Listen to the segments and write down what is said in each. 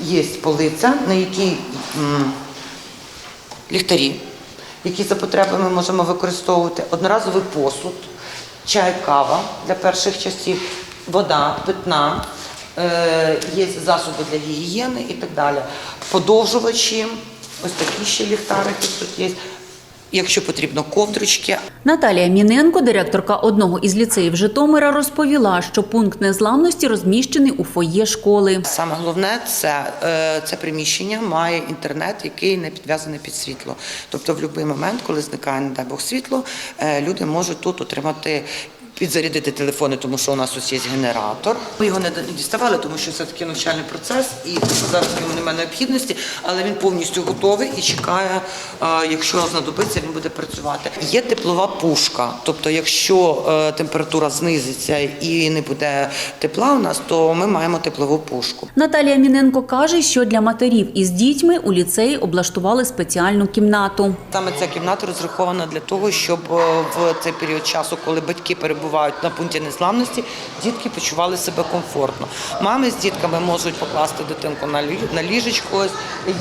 є полиця, на якій ліхтарі, які за потреби ми можемо використовувати, одноразовий посуд, чай, кава для перших часів, вода, питна, е, є засоби для гігієни і так далі. Подовжувачі, ось такі ще ліхтарики тут є. Якщо потрібно, ковдрочки. Наталія Міненко, директорка одного із ліцеїв Житомира, розповіла, що пункт незламності розміщений у фоє школи. Саме головне це, е, це приміщення має інтернет, який не підв'язаний під світло. Тобто, в будь-який момент, коли зникає, не дай Бог, світло, е, люди можуть тут отримати. Підзарядити телефони, тому що у нас ось є генератор. Ми його не діставали, тому що це такий навчальний процес, і зараз в ньому немає необхідності, але він повністю готовий і чекає, е, якщо знадобиться, він буде працювати. Є теплова пушка, тобто, якщо е, температура знизиться і не буде тепла у нас, то ми маємо теплову пушку. Наталія Міненко каже, що для матерів із дітьми у ліцеї облаштували спеціальну кімнату. Саме ця кімната розрахована для того, щоб е, в цей період часу, коли батьки перебувають на пункті незламності, дітки почували себе комфортно. Мами з дітками можуть покласти дитинку на лі- на ліжечко. Ось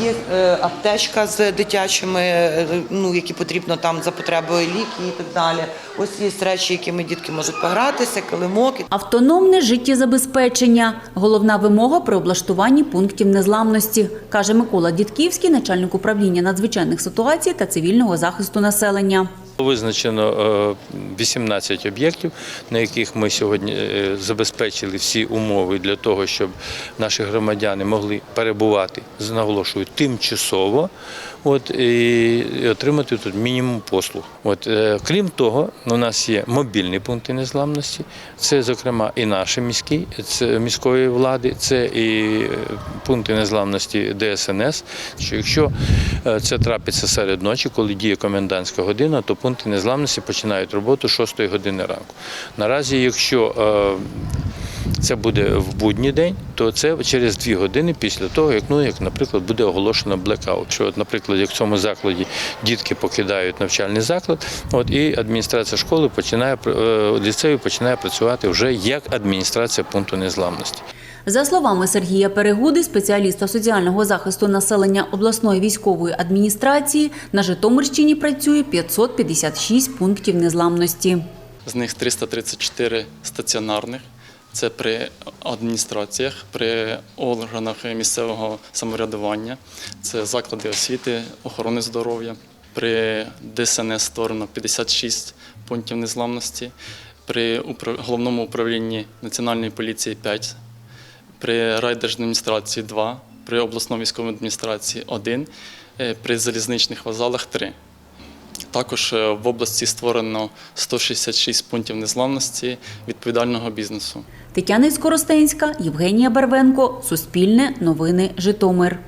Є е, аптечка з дитячими, е, ну які потрібно там за потребою ліки і так далі. Ось є речі, якими дітки можуть погратися, килимок. Автономне життєзабезпечення – головна вимога при облаштуванні пунктів незламності, каже Микола Дідківський, начальник управління надзвичайних ситуацій та цивільного захисту населення. Визначено е, 18 об'єктів, на яких ми сьогодні е, забезпечили всі умови для того, щоб наші громадяни могли перебувати, наголошую, тимчасово от, і отримати тут мінімум послуг. От, е, крім того, у нас є мобільні пункти незламності. Це, зокрема, і наші міські, це міської влади, це і е, пункти незламності ДСНС. Що якщо е, це трапиться серед ночі, коли діє комендантська година, то пункти незламності починають роботу 6 години ранку. Наразі, якщо е, це буде в будній день, то це через дві години після того, як ну як, наприклад, буде оголошено блекаут. Що, от, наприклад, як в цьому закладі дітки покидають навчальний заклад, от і адміністрація школи починає е, ліцею починає працювати вже як адміністрація пункту незламності. За словами Сергія Перегуди, спеціаліста соціального захисту населення обласної військової адміністрації, на Житомирщині працює 556 пунктів незламності. З них 334 стаціонарних. Це при адміністраціях, при органах місцевого самоврядування, це заклади освіти, охорони здоров'я. При ДСНС створено 56 пунктів незламності, при головному управлінні Національної поліції 5, при райдержадміністрації 2, при обласній військовій адміністрації 1, е, при залізничних вокзалах 3. Також е, в області створено 166 пунктів незламності відповідального бізнесу. Тетяна Скоростенська, Євгенія Барвенко, Суспільне, Новини, Житомир.